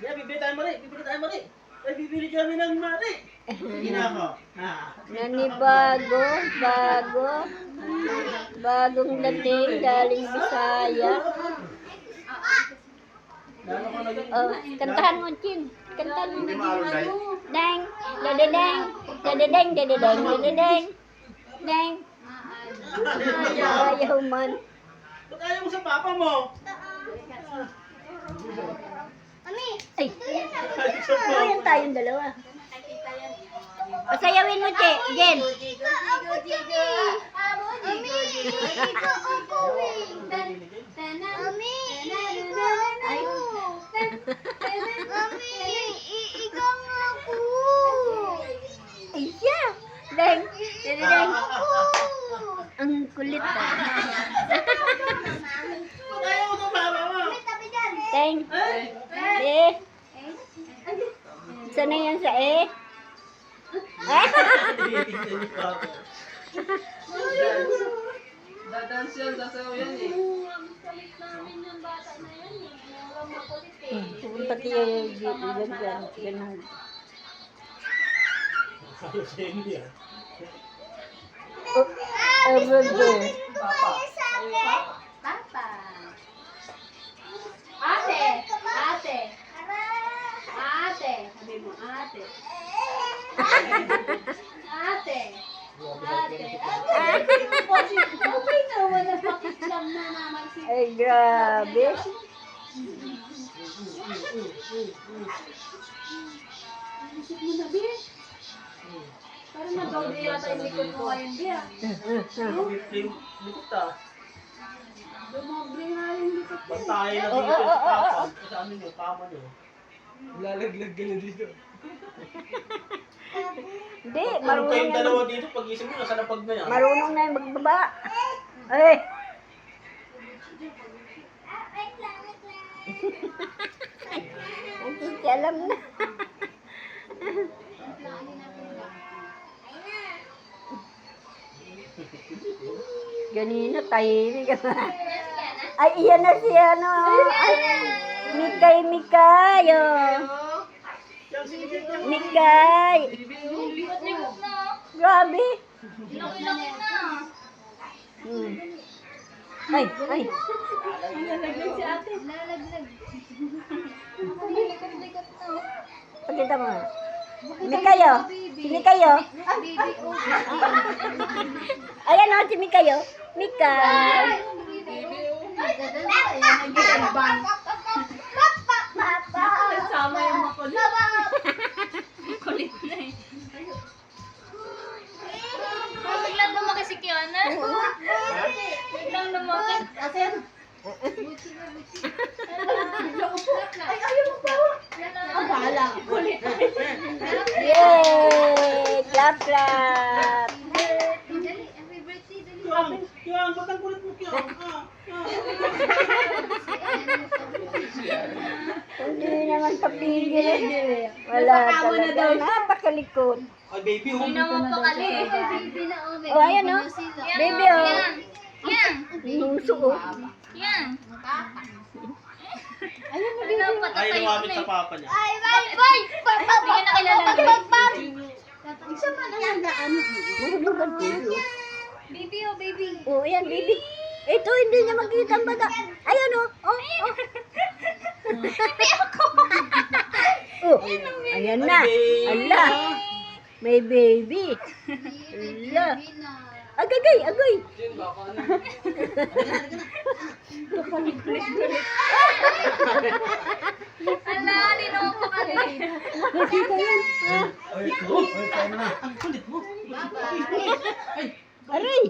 Yeah, bibili tayo mali. Bibili tayo mali. Ay, bibili kami ng mali. Sige na ako. Ha. Nanibago, bago. Bagong dating galing Bisaya. Oh, kantahan mo, Chin. Kantahan mo. Dang, dadadang, dadadang, dadadang, dadadang. Dang. Ayaw man. Ba't ayaw mo sa papa mo? Ay, Ayaw sa papa. Ayan tayong dalawa. Pasayawin mo, Che. Jen. Siya. Dang, dadadang. Ang kulit ah. Ba't ayaw mo sa papa mo? Dang. Eh. Sana yan sa eh? Dadance yan, sasayaw yan eh. Pupunta kayo dito. Ganyan. Ganyan. Ayaw sa India. Oh, over there. Mo ate. Ate, ate, ate. Okay na, wala pakislam na naman si Ay, grabe. Isip mo na, Bi. Parang nag-doble yata yung likod mo ngayon, Bi. ah. Likot ah. Dumoble nga yung likod mo. Bantayan na dito sa oo, papa. Sa ano nyo, kama nyo. Lalaglag ka na dito. Hindi, Marunong kayong na. dalawa dito, pag-isip mo, nasa napag na yan. Marunong na yung magbaba. Ay. Ang kiki alam na. Ganina, tahimik Ay, iyan na si ano. Ay, Mikay, Mikay. Oh. Mikay. Grabe. Hmm. Ay, ay. Pakita mo. Mikayo. Si Mikayo. Ayan o, si Mikayo. Mikay. Kasama Ay, ayaw mo pa. Ang bahala. Kulit. Yay! Clap, clap. Kiyang, kiyang, ba't ang kulit mo, kiyang? Ah. Hindi naman papigil. Wala talaga. Napakalikot. Ay, baby, oh. Hindi naman pakali. Oh, ayan o. Baby o. Yan. Yan. Nuso. Yan. Ayun mo dito. Ay, lumapit sa papa niya. Ay, bye. Papa, hindi ka nakilala. Isa pa na yan. Mahulugan po. Baby, oh, baby. Oh, ayan, baby. Ito, hindi niya makita ang bata. Ayan o. Oh, oh. Baby ako. Oh, ayan na. Ala. May baby. Ala. Agagay, ano. Ala, linaw pa kali. Nakikita yan. Ay, ito. Ay, paano na? Ang kulit mo. aray.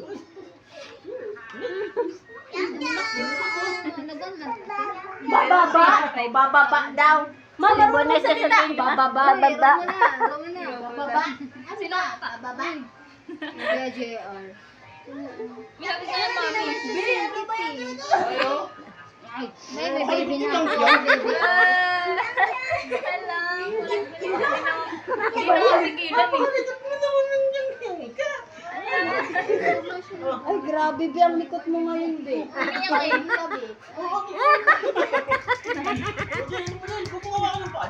Bababa. Bababa daw. Mama, mo na sa sabihin. Bababa. Bababa. Baba. Sino? Baba. JR. Minapit ka lang, mami. Ayo. May may baby na ako. Baby. Alam. Hindi na ako tigilan eh. Ay, grabe, Bi. Ang likot mo ngayon, Bi. Umiyak eh. Diyan mo yan, kumuha ka ng paa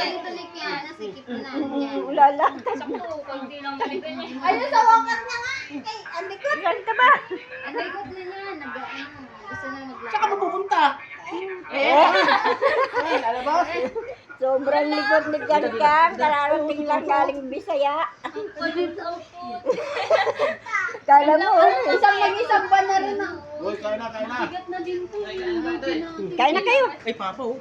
ganito ni Kiana, sikip na yan. Lala. Ayun sa walker niya nga. Ay, ang likod. Saan ka ba? Ang likod na niya. Nag, ano, gusto na maglakad. Saan ka mapupunta? Eh, Ay, lalabas. sobrang likod ni Kankang. Kararating lang galing Bisaya. Kala mo, Isang mag-isang pa na rin ako. Uy, kain na, kain na. Bigat na din to. kain na kayo. Ay, papa oh.